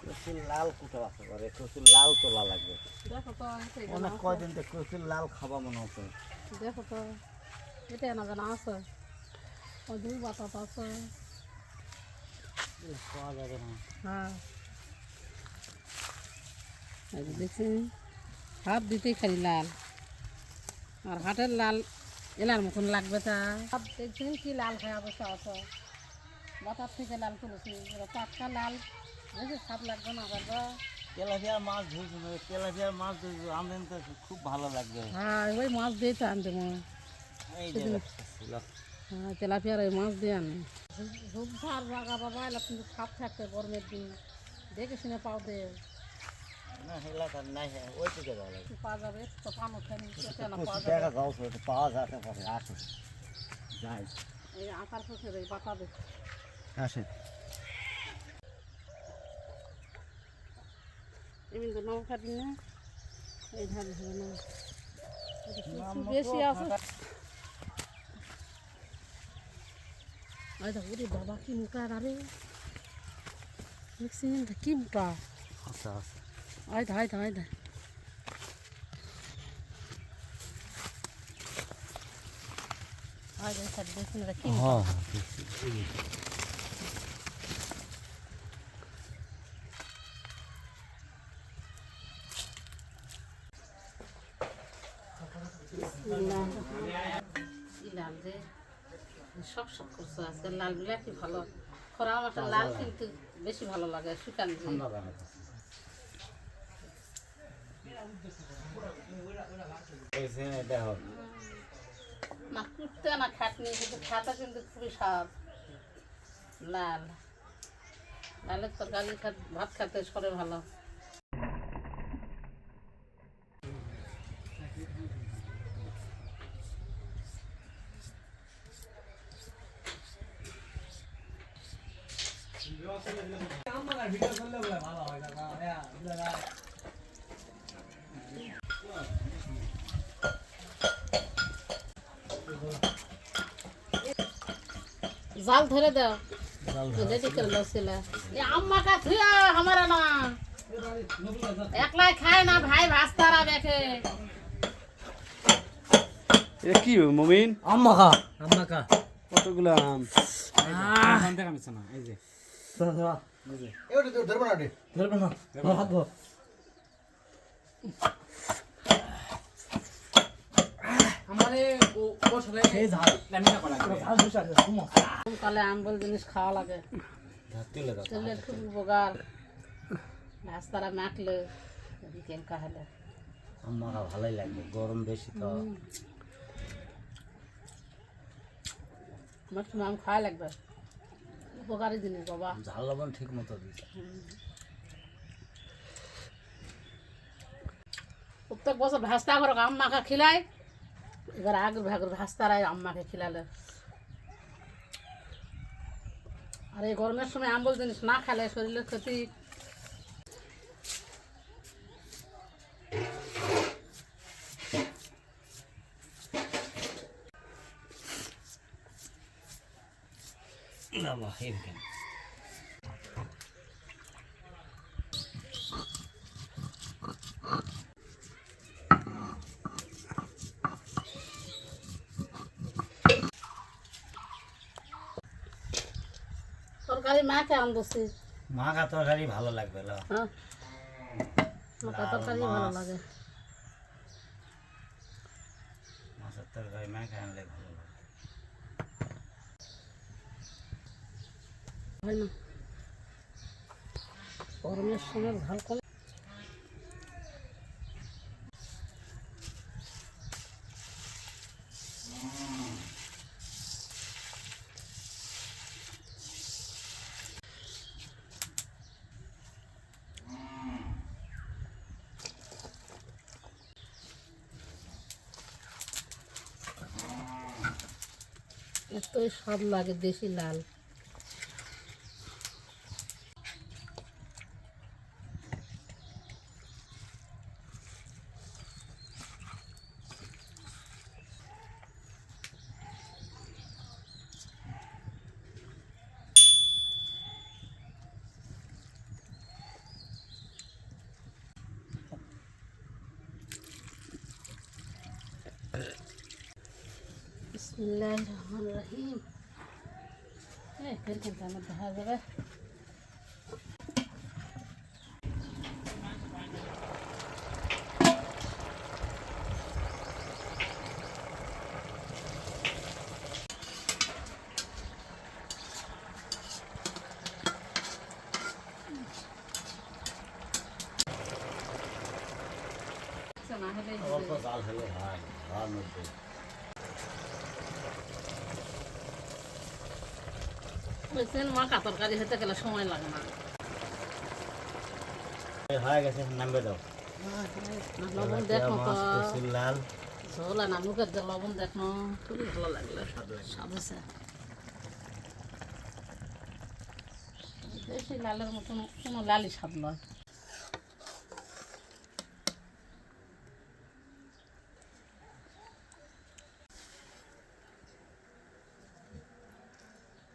কচুর লাল কুটো আছে করে কচুর লাল তোলা লাগবে। অনেক কয়দিন কচুর লাল খাবা মনে হচ্ছে দেখো তো। এটা না জানা আছে। দুই বাতাত আছে। পাওয়া যাবে না। হ্যাঁ। এই যে দেখছি হাত দিতেই খালি লাল। আর হাটের লাল এলার মতন লাগবে তা। হাত দেখছেন কি লাল খায় অবস্থা আছে। বাতার থেকে লাল তুলেছি। টাটকা লাল দেখে সাপ লাগবে না করবা তেলাপিয়া মাছ ধরছি তেলাপিয়া মাছ ধরছি আনলেন তো খুব ভালো লাগবে। হ্যাঁ ওই মাছ দিয়ে তো আনতে মনে। হ্যাঁ তেলাপিয়ার ওই মাছ দিয়ে আনে। ঝুপ ঝাড় ভাগা বাবা এলা কিন্তু সাপ থাকতে গরমের দিন। দেখে শুনে পাও দে। নাই হ্যাঁ ওই দিকে একটু পাওয়া যাবে তো পানো খানি পাওয়া যাবে। যাই। এই আকার পুকুরে বাতা দে। আসে এমনি তো নাম কাটি না এই ধারে বেশি আছে ওই দেখো ওরে বাবা কি মোটা আরে দেখছি কি মোটা আচ্ছা আচ্ছা আয় দা আয় দা আয় দা আয় সব সব করছে আজকে লাল কি ভালো। খরা মাঠে লাল কিন্তু বেশি ভালো লাগে শুকান না কুটতে না খাটনি কিন্তু খাতা কিন্তু খুবই স্বাদ। লাল। লালের তরকারি খাত ভাত খেতে সরে ভালো। জাল ধরে দাও রেডি করে লো ছেলে এ আম্মা কা থুয়া আমারা না একলাই খায় না ভাই ভাস্তারা দেখে এটা কি মমিন আম্মা খা আম্মা খা কতগুলো আম ধরবে না ভাগো কালে আম্বল জিনিস খাওয়া লাগে। তেলের খুব উপকার। ভাস্তারা মাখলে বিকেল কাহলে। আম্মা ভালোই লাগবে গরম বেশি তো। আমার আম খাওয়া লাগবে। উপকারী জিনিস বাবা। ঝাল লবণ ঠিক মতো দিচ্ছে প্রত্যেক বছর ভাস্তা করে আম্মাকে খিলায় এবার আগের ভাগের ভাস্তারাই আম্মাকে খিলালে। আর এই গরমের সময় আম্বল জিনিস না খেলে শরীরের ক্ষতি না বা এরকম তরকারি মাকে আনবছি মাখা তরকারি ভালো লাগবে লো। হ্যাঁ? মাকা তরকারি ভালো লাগে। মাছের তরকারি মাখা আনলে ভালো লাগবে হয় না। গরমের সময় ঝাল কম এতই স্বাদ লাগে দেশি লাল। বিসমিল্লাহির রহমানির রহিম এই ফের কিন্তু আমার দেখা যাবে না হলে অল্প জাল হলে হয় হওয়ার বলছেন মাখা তরকারি হতে গেলে সময় লাগে না। হয়ে গেছে নামবে দাও। লবণ দেখো তো মাছ কচুর লাল। ঝোল আর মুখের যে লবণ দেখো খুবই ভালো লাগল। স্বাদ হয়েছে। দেশি লালের মতন কোনো লালই স্বাদ নয়।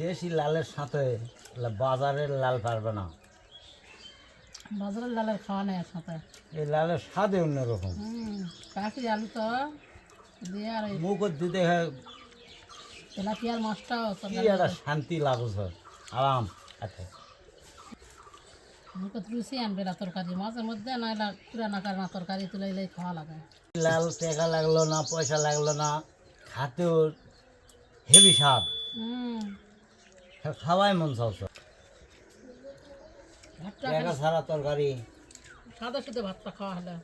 দেশি লালের সাথে বাজারের লাল পারবে না। বাজারের লালের খাওয়া নেই একসাথে। এই লালের স্বাদে অন্যরকম। কাকি আলু তো। দিয়ে আর মুখ দিতে হয় তেলাপিয়ার মাছটাও কি একটা শান্তি লাগছে। আরাম আছে রুচি আনবে না তরকারি মাছের মধ্যে না পুরানা কারণা তরকারি তুলে খাওয়া লাগে। লাল টাকা লাগল না পয়সা লাগল না খাতেও হেভি হুম। খাওয়াই মন ভাতটা টাকা ছাড়া তরকারি। সাদা সাথে ভাতটা খাওয়া হলে